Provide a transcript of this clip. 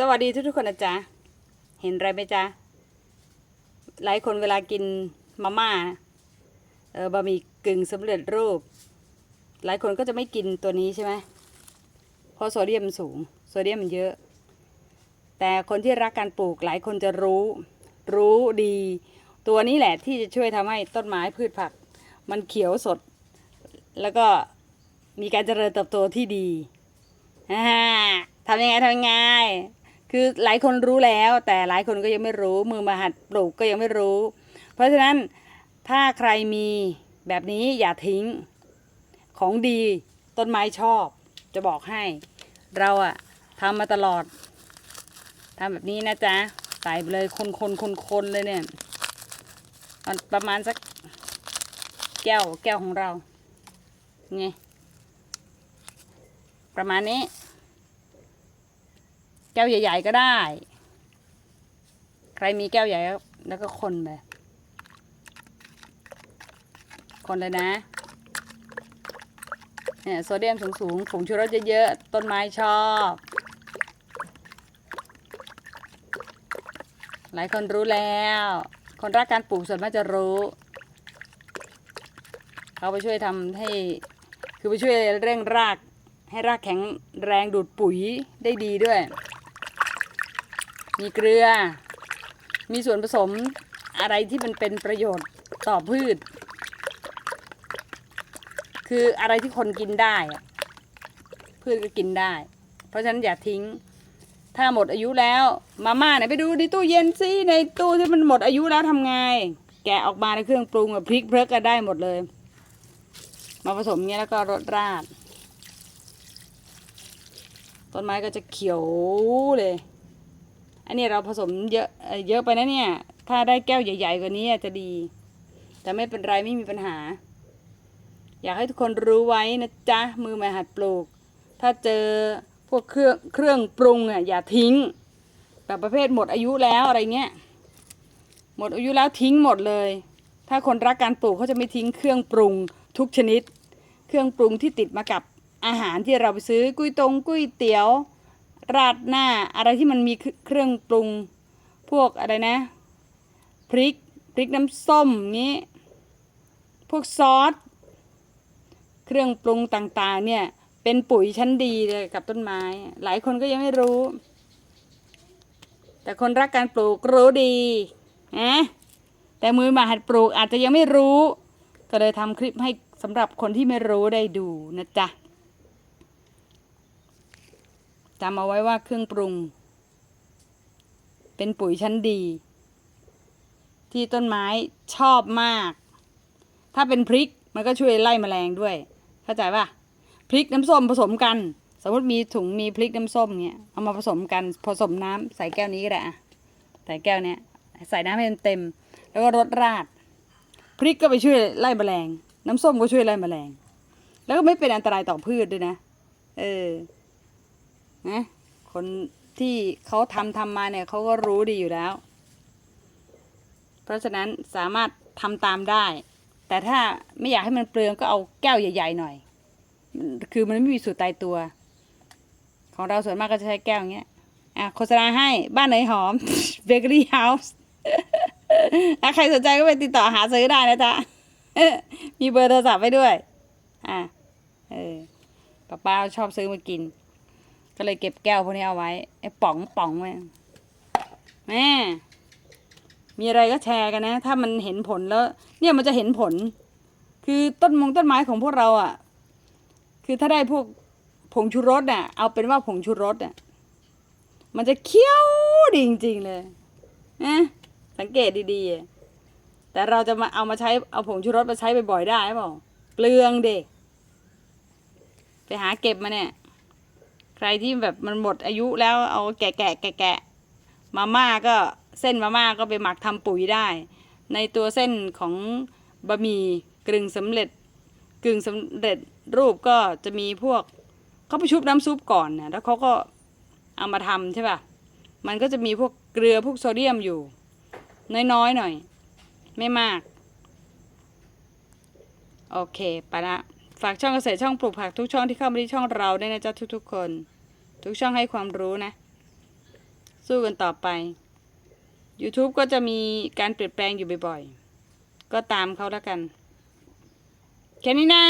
สวัสดีทุกทุกๆคนนะจ๊ะ เห็นอะไรไหมจ๊ะ หลายคนเวลากินมาม่าเออบะหมี่กึ่งสำเร็จรูป หลายคนก็จะไม่กินตัวนี้ใช่ไหมเพราะโซเดียมมันสูง โซเดียมมันเยอะ แต่คนที่รักการปลูกหลายคนจะรู้ รู้ดี ตัวนี้แหละที่จะช่วยทำให้ต้นไม้พืชผัก มันเขียวสด แล้วก็มีการเจริญเติบโตที่ดีทำยังไงทำยังไง คือหลายคนรู้แล้ว แต่หลายคนก็ยังไม่รู้ มือมาหัดปลูกก็ยังไม่รู้ เพราะฉะนั้นถ้าใครมีแบบนี้อย่าทิ้งของดีต้นไม้ชอบ จะบอกให้ เราอะทำมาตลอดทำแบบนี้นะจ๊ะใส่ไปเลยคนคนคนคนๆเลยเนี่ยประมาณสักแก้วแก้วของเราไงประมาณนี้ ก้วใหญ่ ๆ ก็ได้ ใครมีแก้วใหญ่แล้วก็คนไปคนเลยนะเนี่ยโซเดียมสูงๆผงชูรสเยอะๆ ต้นไม้ชอบ หลายคนรู้แล้ว คนรักการปลูกส่วนมากจะรู้ เขาไปช่วยทำให้ คือไปช่วยเร่งราก ให้รากแข็งแรงดูดปุ๋ยได้ดีด้วย มีเกลือ มีส่วนผสมอะไรที่มันเป็นประโยชน์ต่อพืช คืออะไรที่คนกินได้ พืชก็กินได้ เพราะฉะนั้นอย่าทิ้ง ถ้าหมดอายุแล้ว มาม่าไหนไปดูในตู้เย็นซิในตู้ที่มันหมดอายุแล้วทำไง แกะออกมาในเครื่องปรุงอะพริกเพลิกก็ได้หมดเลย มาผสมเงี้ยแล้วก็รสราดต้นไม้ก็จะเขียวเลย อันนี้เราผสมเยอะเยอะไปนะเนี่ย ถ้าได้แก้วใหญ่ ๆ กว่านี้จะดี แต่ไม่เป็นไรไม่มีปัญหา อยากให้ทุกคนรู้ไว้นะจ๊ะ มือใหม่หัดปลูก ถ้าเจอพวกเครื่องเครื่องปรุงอะอย่าทิ้ง แบบประเภทหมดอายุแล้วอะไรเงี้ย หมดอายุแล้วทิ้งหมดเลย ถ้าคนรักการปลูกเขาจะไม่ทิ้งเครื่องปรุงทุกชนิด เครื่องปรุงที่ติดมากับอาหารที่เราไปซื้อกุ้ยตรงกุ้ยเตี๋ยว ราดหน้าอะไรที่มันมีเครื่องปรุงพวกอะไรนะ พริกพริกน้ำส้มงี้ พวกซอสเครื่องปรุงต่างๆ เนี่ย เป็นปุ๋ยชั้นดีเลยกับต้นไม้ หลายคนก็ยังไม่รู้ แต่คนรักการปลูกรู้ดีนะแต่มือมาหัดปลูกอาจจะยังไม่รู้ ก็เลยทำคลิปให้สำหรับคนที่ไม่รู้ได้ดูนะจ๊ะ จำเอาไว้ว่าเครื่องปรุง เป็นปุ๋ยชั้นดี ที่ต้นไม้ชอบมาก ถ้าเป็นพริกมันก็ช่วยไล่แมลงด้วย เข้าใจป่ะ พริกน้ำส้มผสมกัน สมมติมีถุงมีพริกน้ำส้มเนี่ยเอามาผสมกันผสมน้ำใส่แก้วนี้ก็ได้อะใส่แก้วเนี้ยใส่น้ำให้มันเต็มแล้วก็รดราด พริกก็ไปช่วยไล่แมลง น้ำส้มก็ช่วยไล่แมลง แล้วก็ไม่เป็นอันตรายต่อพืชด้วยนะ เออ นะคนที่เขาทำทำมาเนี่ยเขาก็รู้ดีอยู่แล้ว เพราะฉะนั้นสามารถทำตามได้ แต่ถ้าไม่อยากให้มันเปลืองก็เอาแก้วใหญ่ ๆ หน่อย คือมันไม่มีสูตรตายตัว ของเราส่วนมากก็จะใช้แก้วอย่างเงี้ยอะโฆษณาให้บ้านไหนหอมเบเกอรี่เฮาส์ถ้าใครสนใจก็ไปติดต่อหาซื้อได้นะจ๊ะมีเบอร์โทรศัพท์ไว้ด้วย อะเออป้าป้าชอบซื้อมากิน ก็เลยเก็บแก้วพวกนี้เอาไว้ไอ้ป๋องป๋องไว้แม่มีอะไรก็แชร์กันนะ ถ้ามันเห็นผลแล้ว เนี่ยมันจะเห็นผล คือต้นมงต้นไม้ของพวกเราอะ คือถ้าได้พวกผงชูรสอะ เอาเป็นว่าผงชูรสอะ มันจะเคี้ยวดีจริงๆเลยนะสังเกตดีๆ แต่เราจะมาเอามาใช้เอาผงชูรสมาใช้บ่อยๆได้เปล่าเปลืองเด็กไปหาเก็บมาเนี่ย ใครที่แบบมันหมดอายุแล้วเอาแกะแกะแกะแกะมาม่าก็เส้นมาม่าก็ไปหมักทำปุ๋ยได้ ในตัวเส้นของบะหมี่กึ่งสำเร็จกึ่งสำเร็จรูปก็จะมีพวกเขาไปชุบน้ำซุปก่อนนะแล้วเขาก็เอามาทำใช่ป่ะมันก็จะมีพวกเกลือพวกโซเดียมอยู่ น้อยๆหน่อย ไม่มาก โอเค ไปละ ฝากช่องเกษตรช่องปลูกผักทุกช่องที่เข้ามาที่ช่องเราได้นะจ้าทุกๆคน ทุกช่องให้ความรู้นะ สู้กันต่อไป YouTube ก็จะมีการเปลี่ยนแปลงอยู่บ่อยๆ ก็ตามเขาแล้วกัน แค่นี้นะ